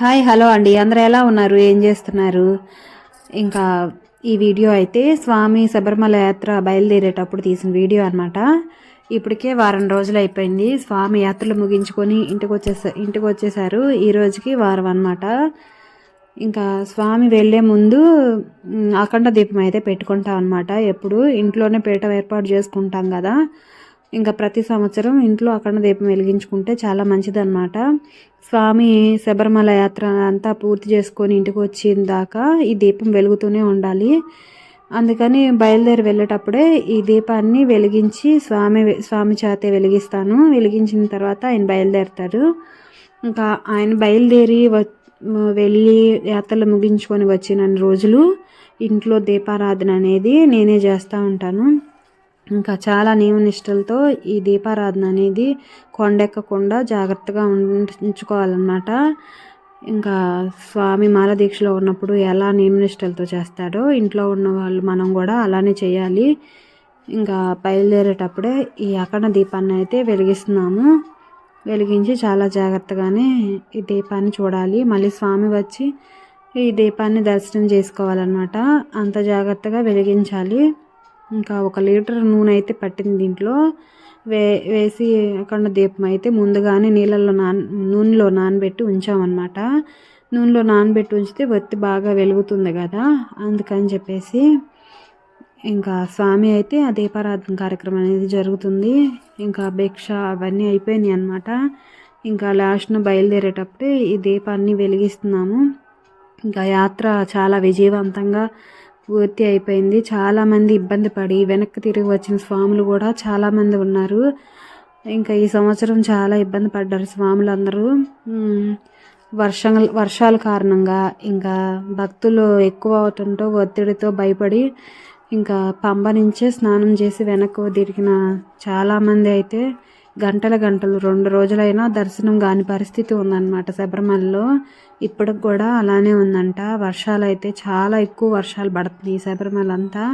Hi hello అండి. అందరూ ఎలా ఉన్నారు? ఏం చేస్తున్నారు? ఇంకా ఈ వీడియో అయితే స్వామి శబరిమల యాత్ర బయలుదేరేటప్పుడు తీసిన వీడియో అనమాట ఇప్పటికే వారం రోజులు అయిపోయింది. స్వామి యాత్రలు ముగించుకొని ఇంటికి వచ్చేసా ఇంటికి వచ్చేసారు. ఈ రోజుకి వారం అనమాట ఇంకా స్వామి వెళ్ళే ముందు అఖండ దీపం అయితే పెట్టుకుంటాం అనమాట ఎప్పుడు ఇంట్లోనే పీఠం ఏర్పాటు చేసుకుంటాం కదా. ఇంకా ప్రతి సంవత్సరం ఇంట్లో అక్కడ దీపం వెలిగించుకుంటే చాలా మంచిదన్నమాట. స్వామి శబరిమల యాత్ర అంతా పూర్తి చేసుకొని ఇంటికి వచ్చిన దాకా ఈ దీపం వెలుగుతూనే ఉండాలి. అందుకని బయలుదేరి వెళ్ళేటప్పుడే ఈ దీపాన్ని వెలిగించి స్వామి స్వామి చేతే వెలిగిస్తాను. వెలిగించిన తర్వాత ఆయన బయలుదేరుతారు. ఇంకా ఆయన బయలుదేరి వెళ్ళి యాత్రలు ముగించుకొని వచ్చిన రోజులు ఇంట్లో దీపారాధన అనేది నేనే చేస్తూ ఉంటాను. ఇంకా చాలా నియమనిష్టలతో ఈ దీపారాధన అనేది కొండెక్కకుండా జాగ్రత్తగా ఉంచుకోవాలన్నమాట. ఇంకా స్వామి మాల దీక్షలో ఉన్నప్పుడు ఎలా నియమనిష్టలతో చేస్తాడో ఇంట్లో ఉన్న వాళ్ళు మనం కూడా అలానే చేయాలి. ఇంకా బయలుదేరేటప్పుడే ఈ అఖండ దీపాన్ని అయితే వెలిగిస్తున్నాము. వెలిగించి చాలా జాగ్రత్తగానే ఈ దీపాన్ని చూడాలి. మళ్ళీ స్వామి వచ్చి ఈ దీపాన్ని దర్శనం చేసుకోవాలన్నమాట. అంత జాగ్రత్తగా వెలిగించాలి. ఇంకా ఒక లీటర్ నూనె అయితే పట్టింది దీంట్లో. వే వేసి అక్కడ దీపం అయితే ముందుగానే నీళ్ళల్లో నాన నూనెలో నానబెట్టి ఉంచామన్నమాట. నూనెలో నానబెట్టి ఉంచితే ఒత్తి బాగా వెలుగుతుంది కదా అందుకని చెప్పేసి ఇంకా స్వామి అయితే ఆ దీపారాధన కార్యక్రమం అనేది జరుగుతుంది. ఇంకా భిక్ష అవన్నీ అయిపోయినాయి అనమాట ఇంకా లాస్ట్ను బయలుదేరేటప్పుడే ఈ దీపాన్ని వెలిగిస్తున్నాము. ఇంకా యాత్ర చాలా విజయవంతంగా పూర్తి అయిపోయింది. చాలామంది ఇబ్బంది పడి వెనక్కి తిరిగి వచ్చిన స్వాములు కూడా చాలామంది ఉన్నారు. ఇంకా ఈ సంవత్సరం చాలా ఇబ్బంది పడ్డారు స్వాములు అందరూ వర్షం వర్షాల కారణంగా ఇంకా భక్తులు ఎక్కువ అవుతుంటో ఒత్తిడితో భయపడి ఇంకా పంబ నుంచే స్నానం చేసి వెనక్కు తిరిగిన చాలామంది అయితే గంటల గంటలు రెండు రోజులైనా దర్శనం కాని పరిస్థితి ఉందన్నమాట. శబరిమలలో ఇప్పటికి కూడా అలానే ఉందంట. వర్షాలు అయితే చాలా ఎక్కువ వర్షాలు పడుతున్నాయి శబరిమల అంతా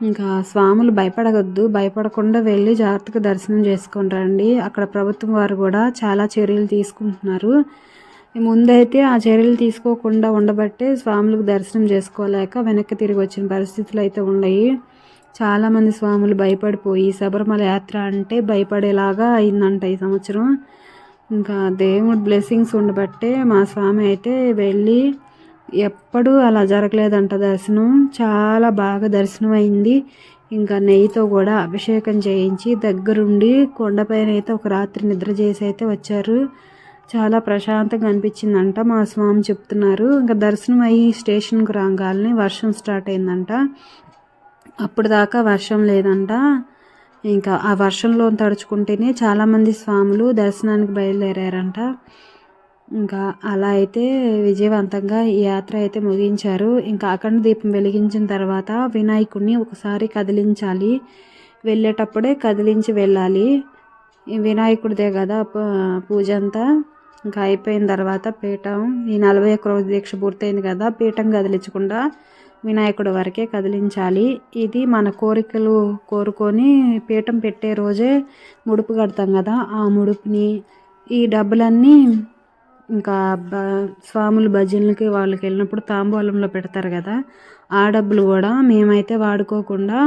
ఇంకా స్వాములు భయపడవద్దు భయపడకుండా వెళ్ళి జాగ్రత్తగా దర్శనం చేసుకొని రండి. అక్కడ ప్రభుత్వం వారు కూడా చాలా చర్యలు తీసుకుంటున్నారు. ముందైతే ఆ చర్యలు తీసుకోకుండా ఉండబట్టే స్వాములకు దర్శనం చేసుకోలేక వెనక్కి తిరిగి వచ్చిన పరిస్థితులు అయితే ఉన్నాయి. చాలామంది స్వాములు భయపడిపోయి శబరిమల యాత్ర అంటే భయపడేలాగా అయిందంట ఈ సంవత్సరం. ఇంకా దేవుడి బ్లెస్సింగ్స్ ఉండబట్టే మా స్వామి అయితే వెళ్ళి ఎప్పుడూ అలా జరగలేదంట దర్శనం. చాలా బాగా దర్శనం అయింది ఇంకా నెయ్యితో కూడా అభిషేకం చేయించి దగ్గరుండి కొండపైన అయితే ఒక రాత్రి నిద్ర చేసి అయితే వచ్చారు. చాలా ప్రశాంతంగా అనిపించిందంట మా స్వామి చెప్తున్నారు. ఇంకా దర్శనం అయ్యి స్టేషన్కి రాగాలని వర్షం స్టార్ట్ అయిందంట. అప్పుడు దాకా వర్షం లేదంట. ఇంకా ఆ వర్షంలో తడుచుకుంటేనే చాలామంది స్వాములు దర్శనానికి బయలుదేరారంట. ఇంకా అలా అయితే విజయవంతంగా ఈ యాత్ర అయితే ముగించారు. ఇంకా అఖండ దీపం వెలిగించిన తర్వాత వినాయకుడిని ఒకసారి కదిలించాలి. వెళ్ళేటప్పుడే కదిలించి వెళ్ళాలి. ఈ వినాయకుడిదే కదా పూజ అంతా. ఇంకా అయిపోయిన తర్వాత పీఠం. ఈ నలభై ఒక్క రోజు దీక్ష పూర్తయింది కదా పీఠం కదిలించకుండా వినాయకుడి వరకే కదిలించాలి. ఇది మన కోరికలు కోరుకొని పీఠం పెట్టే రోజే ముడుపు కడతాం కదా. ఆ ముడుపుని ఈ డబ్బులన్నీ ఇంకా బ స్వాములు భజనలకి వాళ్ళకి వెళ్ళినప్పుడు తాంబూలంలో పెడతారు కదా. ఆ డబ్బులు కూడా మేమైతే వాడుకోకుండా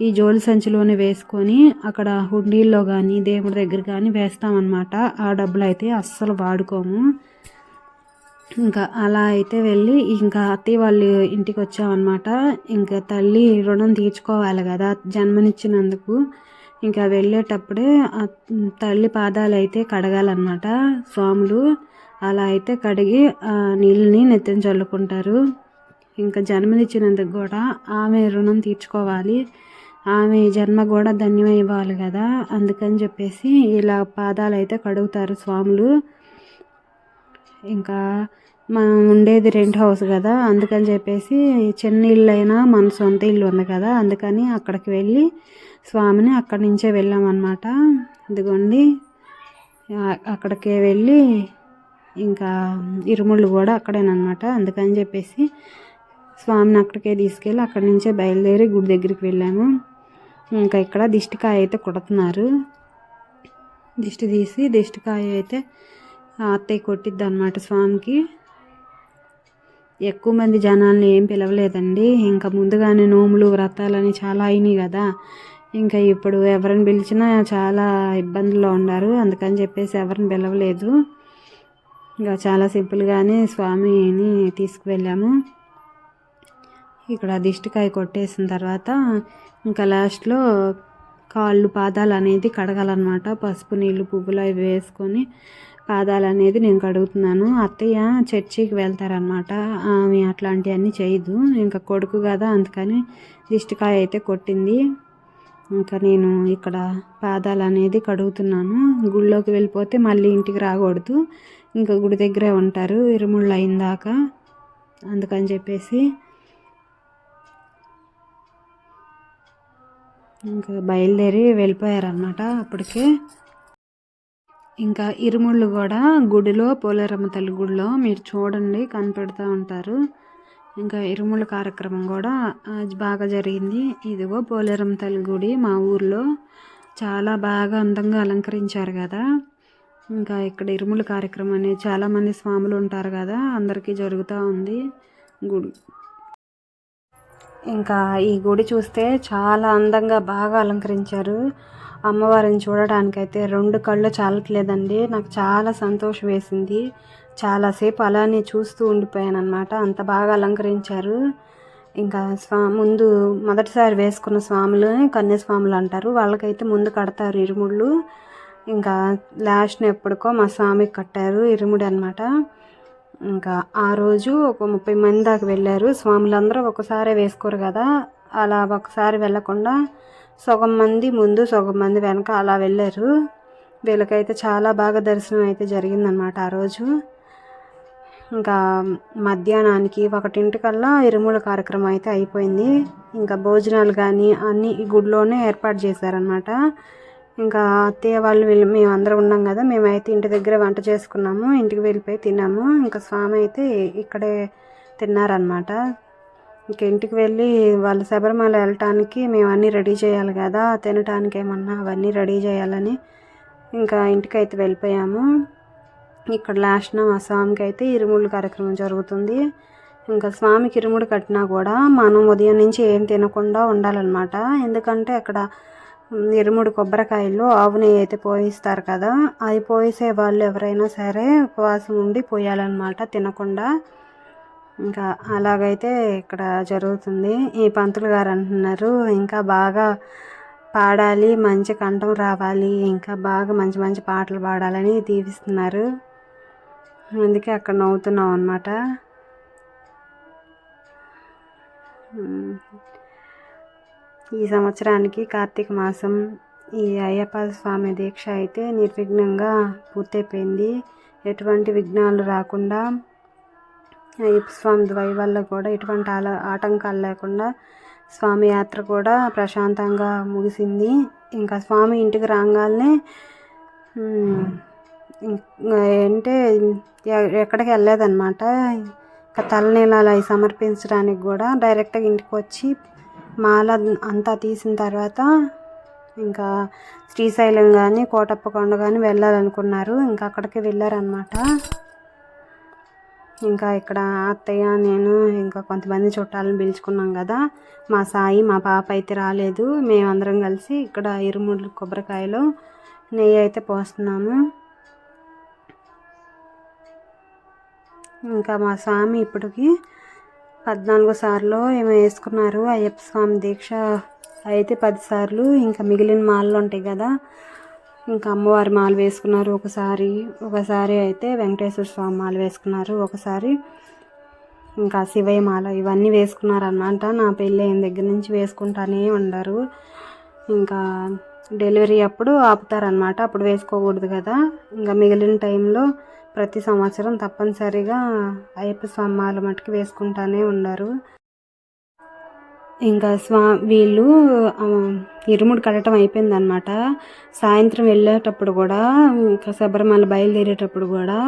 ఈ జోలి సంచిలోనే వేసుకొని అక్కడ హుండీల్లో కానీ దేవుడి దగ్గర కానీ వేస్తామన్నమాట. ఆ డబ్బులు అయితే అస్సలు వాడుకోము. ఇంకా అలా అయితే వెళ్ళి ఇంకా అత్తయ్య వాళ్ళు ఇంటికి వచ్చామన్నమాట. ఇంకా తల్లి రుణం తీర్చుకోవాలి కదా జన్మనిచ్చినందుకు. ఇంకా వెళ్ళేటప్పుడే ఆ తల్లి పాదాలు అయితే కడగాలన్నమాట. స్వాములు అలా అయితే కడిగి ఆ నీళ్ళని నెత్తిన చల్లుకుంటారు. ఇంకా జన్మనిచ్చినందుకు కూడా ఆమె రుణం తీర్చుకోవాలి. ఆమె జన్మ కూడా ధన్యం కదా అందుకని చెప్పేసి ఇలా పాదాలు అయితే కడుగుతారు స్వాములు. ఇంకా మనం ఉండేది రెంట్ హౌస్ కదా అందుకని చెప్పేసి చిన్న ఇల్లు అయినా మన సొంత ఇల్లు ఉంది కదా అందుకని అక్కడికి వెళ్ళి స్వామిని అక్కడి నుంచే వెళ్ళామన్నమాట. ఇదిగోండి అక్కడికే వెళ్ళి ఇంకా ఇరుముళ్ళు కూడా అక్కడేనమాట అందుకని చెప్పేసి స్వామిని అక్కడికే తీసుకెళ్ళి అక్కడి నుంచే బయలుదేరి గుడి దగ్గరికి వెళ్ళాము. ఇంకా ఇక్కడ దిష్టికాయ అయితే కొడుతున్నారు. దిష్టి తీసి దిష్టికాయ అయితే అత్తయ్య కొట్టిద్ది అనమాట స్వామికి. ఎక్కువ మంది జనాల్ని ఏం పిలవలేదండి. ఇంకా ముందుగానే నోములు వ్రతాలని చాలా అయినాయి కదా. ఇంకా ఇప్పుడు ఎవరిని పిలిచినా చాలా ఇబ్బందుల్లో ఉన్నారు. అందుకని చెప్పేసి ఎవరిని పిలవలేదు. ఇంకా చాలా సింపుల్గానే స్వామిని తీసుకువెళ్ళాము. ఇక్కడ దిష్టికాయ కొట్టేసిన తర్వాత ఇంకా లాస్ట్లో కాళ్ళు పాదాలు అనేది కడగాలన్నమాట. పసుపు నీళ్ళు పువ్వులు అవి వేసుకొని పాదాలు అనేది నేను కడుగుతున్నాను అత్తయ్య చర్చికి వెళ్తారనమాట ఆమె అట్లాంటివన్నీ చేయదు. ఇంకా కొడుకు కదా అందుకని దిష్టికాయ అయితే కొట్టింది. ఇంకా నేను ఇక్కడ పాదాలు అనేది కడుగుతున్నాను. గుళ్ళోకి వెళ్ళిపోతే మళ్ళీ ఇంటికి రాకూడదు. ఇంకా గుడి దగ్గరే ఉంటారు. ఇరుముళ్ళు అయిందాక అందుకని చెప్పేసి ఇంకా బయలుదేరి వెళ్ళిపోయారనమాట అప్పటికే. ఇంకా ఇరుముళ్ళు కూడా గుడిలో పోలేరమ్మ తల్లి గుడిలో మీరు చూడండి కనిపెడుతూ ఉంటారు. ఇంకా ఇరుముళ్ళ కార్యక్రమం కూడా బాగా జరిగింది. ఇదిగో పోలేరమ్మ తల్లి గుడి మా ఊర్లో చాలా బాగా అందంగా అలంకరించారు కదా. ఇంకా ఇక్కడ ఇరుముల కార్యక్రమం అనేది చాలామంది స్వాములు ఉంటారు కదా అందరికీ జరుగుతూ ఉంది గుడి. ఇంకా ఈ గుడి చూస్తే చాలా అందంగా బాగా అలంకరించారు. అమ్మవారిని చూడడానికైతే రెండు కళ్ళు చాలట్లేదండి. నాకు చాలా సంతోషం వేసింది. చాలాసేపు అలానే చూస్తూ ఉండిపోయాను అనమాట అంత బాగా అలంకరించారు. ఇంకా స్వా ముందు మొదటిసారి వేసుకున్న స్వాములు కన్యాస్వాములు అంటారు. వాళ్ళకైతే ముందు కడతారు ఇరుముళ్ళు. ఇంకా లాస్ట్ని ఎప్పటికో మా స్వామికి కట్టారు ఇరుముడి అనమాట ఇంకా ఆ రోజు ఒక ముప్పై మంది దాకా వెళ్ళారు. స్వాములందరూ ఒకసారే వేసుకోరు కదా. అలా ఒకసారి వెళ్ళకుండా సగం మంది ముందు సగం మంది వెనక అలా వెళ్ళారు. వీళ్ళకైతే చాలా బాగా దర్శనం అయితే జరిగిందనమాట ఆ రోజు. ఇంకా మధ్యాహ్నానికి ఒకటింటికల్లా ఇరుముల కార్యక్రమం అయితే అయిపోయింది. ఇంకా భోజనాలు కానీ అన్నీ ఈ గుడిలోనే ఏర్పాటు చేశారనమాట ఇంకా అత్తయ్య వాళ్ళు వెళ్ళి మేము అందరం ఉన్నాం కదా మేమైతే ఇంటి దగ్గర వంట చేసుకున్నాము ఇంటికి వెళ్ళిపోయి తిన్నాము. ఇంకా స్వామి అయితే ఇక్కడే తిన్నారనమాట ఇంక ఇంటికి వెళ్ళి వాళ్ళ శబరిమల వెళ్ళటానికి మేము అన్నీ రెడీ చేయాలి కదా తినటానికి ఏమన్నా అవన్నీ రెడీ చేయాలని ఇంకా ఇంటికి అయితే వెళ్ళిపోయాము. ఇక్కడ లాస్ట్న మా స్వామికి అయితే ఇరుముళ్ళు కార్యక్రమం జరుగుతుంది. ఇంకా స్వామికి ఇరుముడు కట్టినా కూడా మనం ఉదయం నుంచి ఏం తినకుండా ఉండాలన్నమాట. ఎందుకంటే అక్కడ ఇరుముడు కొబ్బరికాయలు ఆవు నెయ్యి అయితే పోయిస్తారు కదా అది పోయిసే వాళ్ళు ఎవరైనా సరే ఉపవాసం ఉండి పోయాలన్నమాట తినకుండా. ఇంకా అలాగైతే ఇక్కడ జరుగుతుంది. ఈ పంతులు గారు అంటున్నారు ఇంకా బాగా పాడాలి మంచి కంఠం రావాలి ఇంకా బాగా మంచి మంచి పాటలు పాడాలని దీవిస్తున్నారు. అందుకే అక్కడ నవ్వుతున్నాం అనమాట ఈ సంవత్సరానికి కార్తీక మాసం ఈ అయ్యప్ప స్వామి దీక్ష అయితే నిర్విఘ్నంగా పూర్తయిపోయింది. ఎటువంటి విఘ్నాలు రాకుండా స్వామి దయ వల్ల కూడా ఎటువంటి ఆల ఆటంకాలు లేకుండా స్వామి యాత్ర కూడా ప్రశాంతంగా ముగిసింది. ఇంకా స్వామి ఇంటికి రాగానే అంటే ఎక్కడికి వెళ్ళలేదన్నమాట. ఇంకా తలనీలాలు అవి సమర్పించడానికి కూడా డైరెక్ట్గా ఇంటికి వచ్చి మాల అంతా తీసిన తర్వాత ఇంకా శ్రీశైలం కానీ కోటప్పకొండ కానీ వెళ్ళాలనుకున్నారు. ఇంకా అక్కడికి వెళ్ళారనమాట ఇంకా ఇక్కడ అత్తయ్య నేను ఇంకా కొంతమంది చుట్టాలను పిలుచుకున్నాం కదా. మా సాయి మా పాప అయితే రాలేదు. మేమందరం కలిసి ఇక్కడ ఇరుముడు కొబ్బరికాయలు నెయ్యి అయితే పోస్తున్నాము. ఇంకా మా స్వామి ఇప్పటికి పద్నాలుగు సార్లు ఏమో వేసుకున్నారు. అయ్యప్ప స్వామి దీక్ష అయితే పదిసార్లు ఇంకా మిగిలిన మాలలు ఉంటాయి కదా ఇంకా అమ్మవారి మాల వేసుకున్నారు ఒకసారి. ఒకసారి అయితే వెంకటేశ్వర స్వామి మాల వేసుకున్నారు. ఒకసారి ఇంకా శివయ్య మాల ఇవన్నీ వేసుకున్నారన్నమాట. నా పెళ్ళి అయిన దగ్గర నుంచి వేసుకుంటానే ఉండరు. ఇంకా డెలివరీ అప్పుడు ఆపుతారనమాట అప్పుడు వేసుకోకూడదు కదా. ఇంకా మిగిలిన టైంలో ప్రతి సంవత్సరం తప్పనిసరిగా అయ్యప్ప స్వామి మాల మటుకు వేసుకుంటానే ఉన్నారు ఇంకా స్వా వీళ్ళు ఇరుముడు కట్టడం అయిపోయిందనమాట సాయంత్రం వెళ్ళేటప్పుడు కూడా ఇంకా శబరిమల బయలుదేరేటప్పుడు కూడా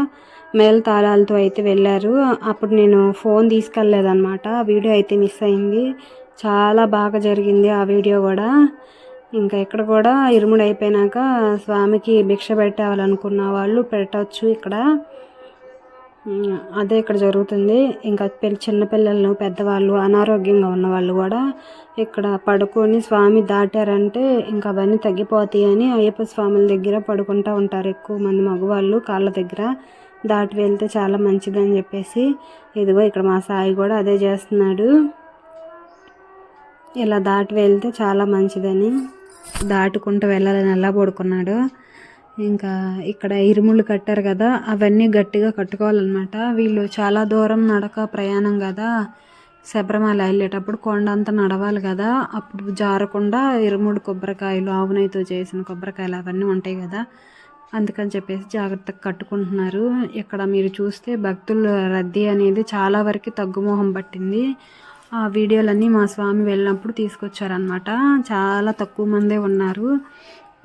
మేల తాళాలతో అయితే వెళ్ళారు. అప్పుడు నేను ఫోన్ తీసుకెళ్ళలేదన్నమాట. వీడియో అయితే మిస్ అయింది. చాలా బాగా జరిగింది ఆ వీడియో కూడా. ఇంకా ఇక్కడ కూడా ఇరుముడు అయిపోయినాక స్వామికి భిక్ష పెట్టాలనుకున్న వాళ్ళు పెట్టవచ్చు ఇక్కడ. అదే ఇక్కడ జరుగుతుంది. ఇంకా పిల్ల చిన్నపిల్లలు పెద్దవాళ్ళు అనారోగ్యంగా ఉన్న వాళ్ళు కూడా ఇక్కడ పడుకొని స్వామి దాటారంటే ఇంకా అవన్నీ తగ్గిపోతాయి అని అయ్యప్ప స్వాముల దగ్గర పడుకుంటూ ఉంటారు ఎక్కువ మంది మగవాళ్ళు కాళ్ళ దగ్గర. దాటి వెళ్తే చాలా మంచిదని చెప్పేసి ఇదిగో ఇక్కడ మా సాయి కూడా అదే చేస్తున్నాడు. ఇలా దాటి వెళ్తే చాలా మంచిదని దాటుకుంటూ వెళ్ళాలని ఎలా పడుకున్నాడు. ఇంకా ఇక్కడ ఇరుముళ్ళు కట్టారు కదా అవన్నీ గట్టిగా కట్టుకోవాలన్నమాట. వీళ్ళు చాలా దూరం నడక ప్రయాణం కదా శబరిమల వెళ్ళేటప్పుడు కొండ అంతా నడవాలి కదా అప్పుడు జారకుండా ఇరుముడు కొబ్బరికాయలు ఆవునైతో చేసిన కొబ్బరికాయలు అవన్నీ ఉంటాయి కదా అందుకని చెప్పేసి జాగ్రత్తగా కట్టుకుంటున్నారు. ఇక్కడ మీరు చూస్తే భక్తుల రద్దీ అనేది చాలా వరకు తగ్గుమోహం పట్టింది. ఆ వీడియోలన్నీ మా స్వామి వెళ్ళినప్పుడు తీసుకొచ్చారనమాట చాలా తక్కువ మందే ఉన్నారు.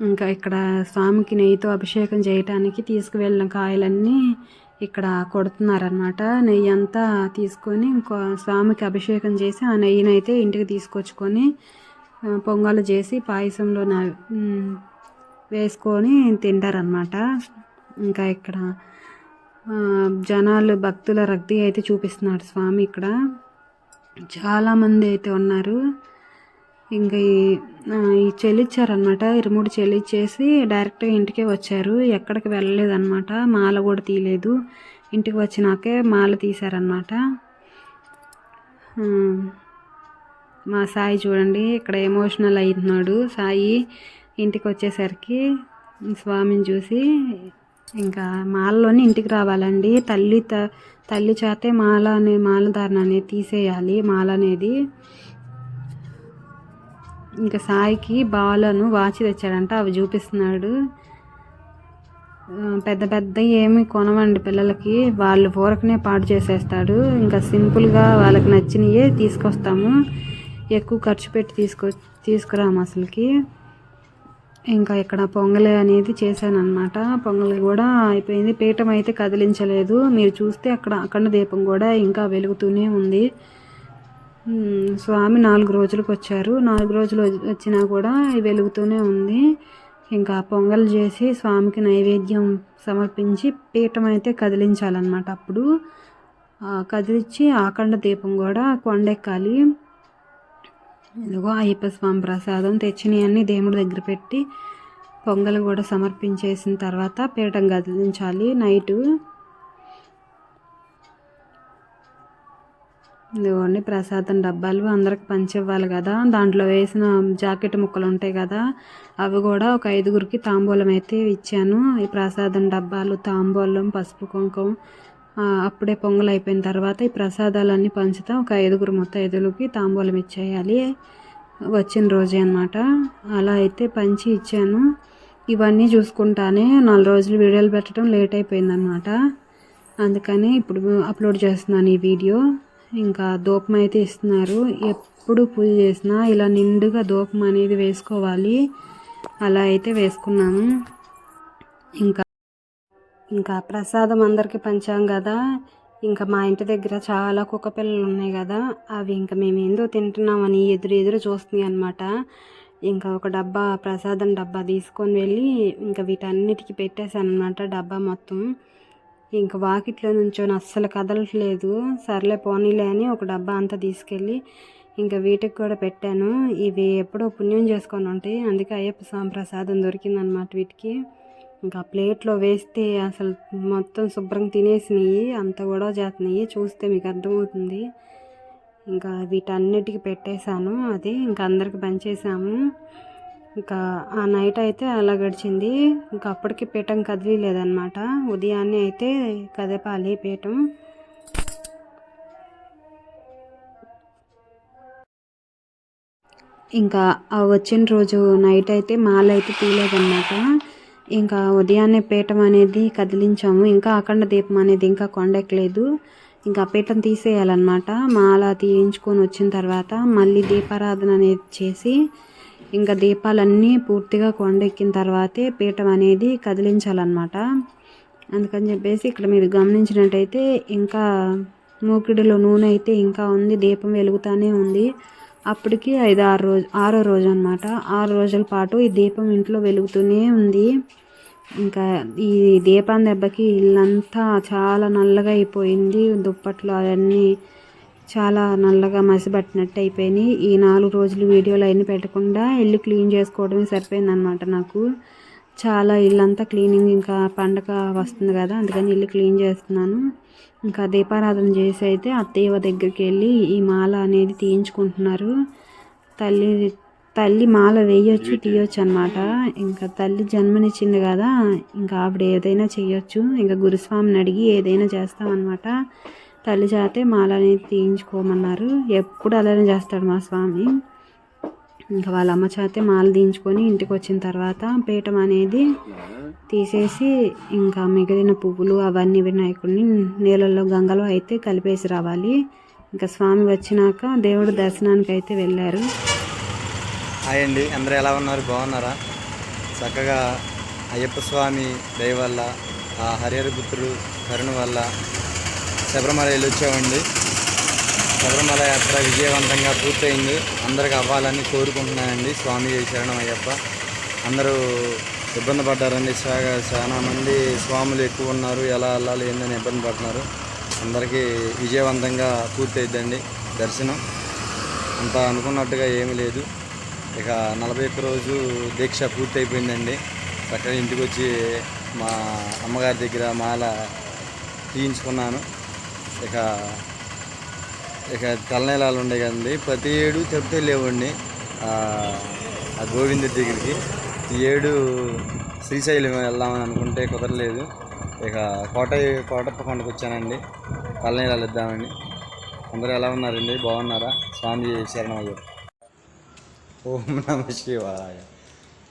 ఇంకా ఇక్కడ స్వామికి నెయ్యితో అభిషేకం చేయటానికి తీసుకువెళ్ళిన కాయలన్నీ ఇక్కడ కొడుతున్నారనమాట నెయ్యి అంతా తీసుకొని ఇంకో స్వామికి అభిషేకం చేసి ఆ నెయ్యిని అయితే ఇంటికి తీసుకొచ్చుకొని పొంగలు చేసి పాయసంలో వేసుకొని తింటారనమాట ఇంకా ఇక్కడ జనాలు భక్తుల రద్దీ అయితే చూపిస్తున్నాడు స్వామి ఇక్కడ. చాలామంది అయితే ఉన్నారు. ఇంకా ఈ ఆ, ఈ చెల్లిచ్చారనమాట ఇరుముడు చెల్లిచ్చేసి డైరెక్ట్గా ఇంటికే వచ్చారు. ఎక్కడికి వెళ్ళలేదన్నమాట. మాల కూడా తీయలేదు. ఇంటికి వచ్చినాకే మాల తీశారనమాట మా సాయి చూడండి ఇక్కడ ఎమోషనల్ అవుతున్నాడు సాయి ఇంటికి వచ్చేసరికి స్వామిని చూసి ఇంకా మాలలోని ఇంటికి రావాలండి. తల్లి త తల్లి చేతే మాల అనే మాలధారణ అనేది తీసేయాలి. మాల అనేది ఇంకా సాయికి బాలను వాచి తెచ్చాడంట అవి చూపిస్తున్నాడు. పెద్ద పెద్ద ఏమి కొనవండి పిల్లలకి వాళ్ళు ఊరకనే పాడు చేసేస్తాడు. ఇంకా సింపుల్గా వాళ్ళకి నచ్చినయే తీసుకొస్తాము. ఎక్కువ ఖర్చు పెట్టి తీసుకొ తీసుకురాము అసలుకి. ఇంకా ఇక్కడ పొంగలి అనేది చేశాను అనమాట పొంగలి కూడా అయిపోయింది. పీఠం అయితే కదిలించలేదు. మీరు చూస్తే అక్కడ అఖండ దీపం కూడా ఇంకా వెలుగుతూనే ఉంది. స్వామి నాలుగు రోజులకు వచ్చారు. నాలుగు రోజులు వచ్చినా కూడా వెలుగుతూనే ఉంది. ఇంకా పొంగల్ చేసి స్వామికి నైవేద్యం సమర్పించి పీఠం అయితే కదిలించాలన్నమాట అప్పుడు. కదిలించి ఆఖండ దీపం కూడా కొండెక్కాలి. ఇదిగో అయ్యప్ప స్వామి ప్రసాదం తెచ్చినవన్నీ దేవుడి దగ్గర పెట్టి పొంగల్ కూడా సమర్పించేసిన తర్వాత పీఠం కదిలించాలి. నైటు ఇదిగోండి ప్రసాదం డబ్బాలు అందరికి పంచివ్వాలి కదా. దాంట్లో వేసిన జాకెట్ ముక్కలు ఉంటాయి కదా అవి కూడా ఒక ఐదుగురికి తాంబూలం అయితే ఇచ్చాను. ఈ ప్రసాదం డబ్బాలు తాంబూలం పసుపు కుంకుమ అప్పుడే పొంగల్ అయిపోయిన తర్వాత ఈ ప్రసాదాలన్నీ పంచుతా ఒక ఐదుగురు మొత్తం ఐదులకి తాంబూలం ఇచ్చేయాలి. వచ్చిన రోజే అనమాట అలా అయితే పంచి ఇచ్చాను. ఇవన్నీ చూసుకుంటానే నాలుగు రోజులు వీడియోలు పెట్టడం లేట్ అయిపోయిందనమాట అందుకని ఇప్పుడు అప్లోడ్ చేస్తున్నాను ఈ వీడియో. ఇంకా దూపం అయితే ఇస్తున్నారు. ఎప్పుడు పూజ చేసినా ఇలా నిండుగా దూపం అనేది వేసుకోవాలి. అలా అయితే వేసుకున్నాము. ఇంకా ఇంకా ప్రసాదం అందరికీ పంచాం కదా. ఇంకా మా ఇంటి దగ్గర చాలా కుక్క పిల్లలు ఉన్నాయి కదా. అవి ఇంకా మేము ఏందో తింటున్నామని ఎదురు ఎదురు చూస్తున్నాయి అనమాట ఇంకా ఒక డబ్బా ప్రసాదం డబ్బా తీసుకొని వెళ్ళి ఇంకా వీటన్నిటికీ పెట్టేశాను అనమాట డబ్బా మొత్తం. ఇంకా వాకిట్లో నుంచొని అస్సలు కదలట్లేదు. సర్లే పోనీలే అని ఒక డబ్బా అంతా తీసుకెళ్ళి ఇంకా వీటికి కూడా పెట్టాను. ఇవి ఎప్పుడో పుణ్యం చేసుకొని ఉంటాయి. అందుకే అయ్యప్ప స్వామి ప్రసాదం దొరికిందనమాట వీటికి. ఇంకా ప్లేట్లో వేస్తే అసలు మొత్తం శుభ్రంగా తినేసినాయి అంత కూడా చేస్తున్నాయి చూస్తే మీకు అర్థమవుతుంది. ఇంకా వీటన్నిటికీ పెట్టేశాను. అది ఇంకా అందరికి పనిచేసాము ఇంకా ఆ నైట్ అయితే అలా గడిచింది. ఇంకా అప్పటికి పీఠం కదిలేదన్నమాట ఉదయాన్నే అయితే కదపాలి పీఠం. ఇంకా ఆ వచ్చిన రోజు నైట్ అయితే మాల అయితే తీయలేదన్నమాట. ఇంకా ఉదయాన్నే పీఠం అనేది కదిలించాము. ఇంకా అఖండ దీపం అనేది ఇంకా కొండెక్కలేదు. ఇంకా పీఠం తీసేయాలన్నమాట. మాల తీయించుకొని వచ్చిన తర్వాత మళ్ళీ దీపారాధన అనేది చేసి ఇంకా దీపాలన్నీ పూర్తిగా కొండెక్కిన తర్వాతే పీఠం అనేది కదిలించాలన్నమాట. అందుకని చెప్పేసి ఇక్కడ మీరు గమనించినట్టయితే ఇంకా మూకిడిలో నూనె అయితే ఇంకా ఉంది దీపం వెలుగుతానే ఉంది. అప్పటికి ఐదు ఆరు రోజు ఆరో రోజు అనమాట ఆరు రోజుల పాటు ఈ దీపం ఇంట్లో వెలుగుతూనే ఉంది. ఇంకా ఈ దీపం దెబ్బకి ఇల్లంతా చాలా నల్లగా అయిపోయింది. దుప్పట్లు అవన్నీ చాలా నల్లగా మసిపట్టినట్టు అయిపోయినాయి. ఈ నాలుగు రోజులు వీడియోలు అయిన పెట్టకుండా ఇల్లు క్లీన్ చేసుకోవడమే సరిపోయిందనమాట నాకు. చాలా ఇల్లంతా క్లీనింగ్ ఇంకా పండగ వస్తుంది కదా అందుకని ఇల్లు క్లీన్ చేస్తున్నాను. ఇంకా దీపారాధన చేసి అయితే అత్తయ్య దగ్గరికి వెళ్ళి ఈ మాల అనేది తీయించుకుంటున్నారు. తల్లి తల్లి మాల వేయొచ్చు తీయొచ్చు అనమాట ఇంకా తల్లి జన్మనిచ్చింది కదా ఇంకా ఆవిడ ఏదైనా చేయొచ్చు. ఇంకా గురుస్వామిని అడిగి ఏదైనా చేస్తామన్నమాట. తల్లి చేతే మాల అనేది తీయించుకోమన్నారు. ఎప్పుడు అలానే చేస్తాడు మా స్వామి. ఇంకా వాళ్ళ అమ్మ చేతే మాల తీయించుకొని ఇంటికి వచ్చిన తర్వాత పీఠం అనేది తీసేసి ఇంకా మిగిలిన పువ్వులు అవన్నీ వినాయకుడిని నీళ్ళల్లో గంగలో అయితే కలిపేసి రావాలి. ఇంకా స్వామి వచ్చినాక దేవుడు దర్శనానికి అయితే వెళ్ళారు. హాయ్ అండి. అందరూ ఎలా ఉన్నారు? బాగున్నారా? చక్కగా అయ్యప్ప స్వామి దయ వల్ల ఆ హరిహర పుత్రుడు కరుణ వల్ల శబరిమల వెళ్ళి వచ్చామండి శబరిమల యాత్ర విజయవంతంగా పూర్తయింది. అందరికి అవ్వాలని కోరుకుంటున్నానండి. స్వామి శరణం అయ్యప్ప. అందరూ ఇబ్బంది పడ్డారండి. చాలా మంది స్వాములు ఎక్కువ ఉన్నారు. ఎలా వెళ్ళాలి ఏందని ఇబ్బంది పడుతున్నారు. అందరికీ విజయవంతంగా పూర్తయిద్దండి దర్శనం. అంత అనుకున్నట్టుగా ఏమీ లేదు. ఇక నలభై ఒక్క రోజు దీక్ష పూర్తయిపోయిందండి. చక్కగా ఇంటికి వచ్చి మా అమ్మగారి దగ్గర మాల తీయించుకున్నాను. ఇక ఇక తలనీలాలు ఉండే కదండి. ప్రతి ఏడు చెప్తే లేవండి. ఆ ఆ గోవిందుడి దగ్గరికి. ఈ ఏడు శ్రీశైలం వెళ్దామని అనుకుంటే కుదరలేదు. ఇక కోట కోటప్ప కొండకు వచ్చానండి. తలనీలాలు ఇద్దామని. అందరూ ఎలా ఉన్నారండి? బాగున్నారా? స్వామి శరణయ్య ఓం నమ శివాయ.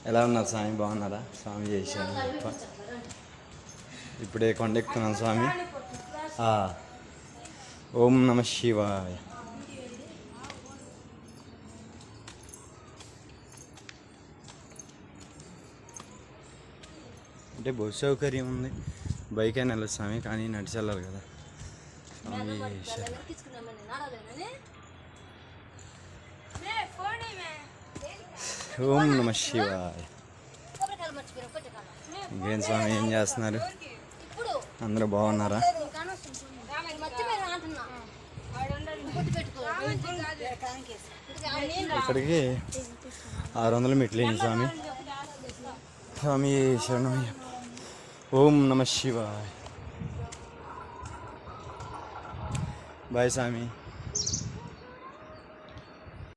ఎలా ఉన్నారు స్వామి? బాగున్నారా? స్వామి చేశాను ఇప్పుడే కొండ ఎక్కుతున్నాను స్వామి ఓం నమ శివాయ. అంటే బస్సు సౌకర్యం ఉంది. బైక్ అయినా వెళ్ళదు స్వామి కానీ నడిచి వెళ్ళాలి కదా స్వామి. ఓం నమ శివాయ. ఇంకేం స్వామి ఏం చేస్తున్నారు? అందరూ బాగున్నారా? ఇక్కడికి ఆరు వందల మెట్లు వేయండి స్వామి. స్వామి శరణమయ్యప్ప ఓం నమ శివాయ. బాయ్ స్వామి.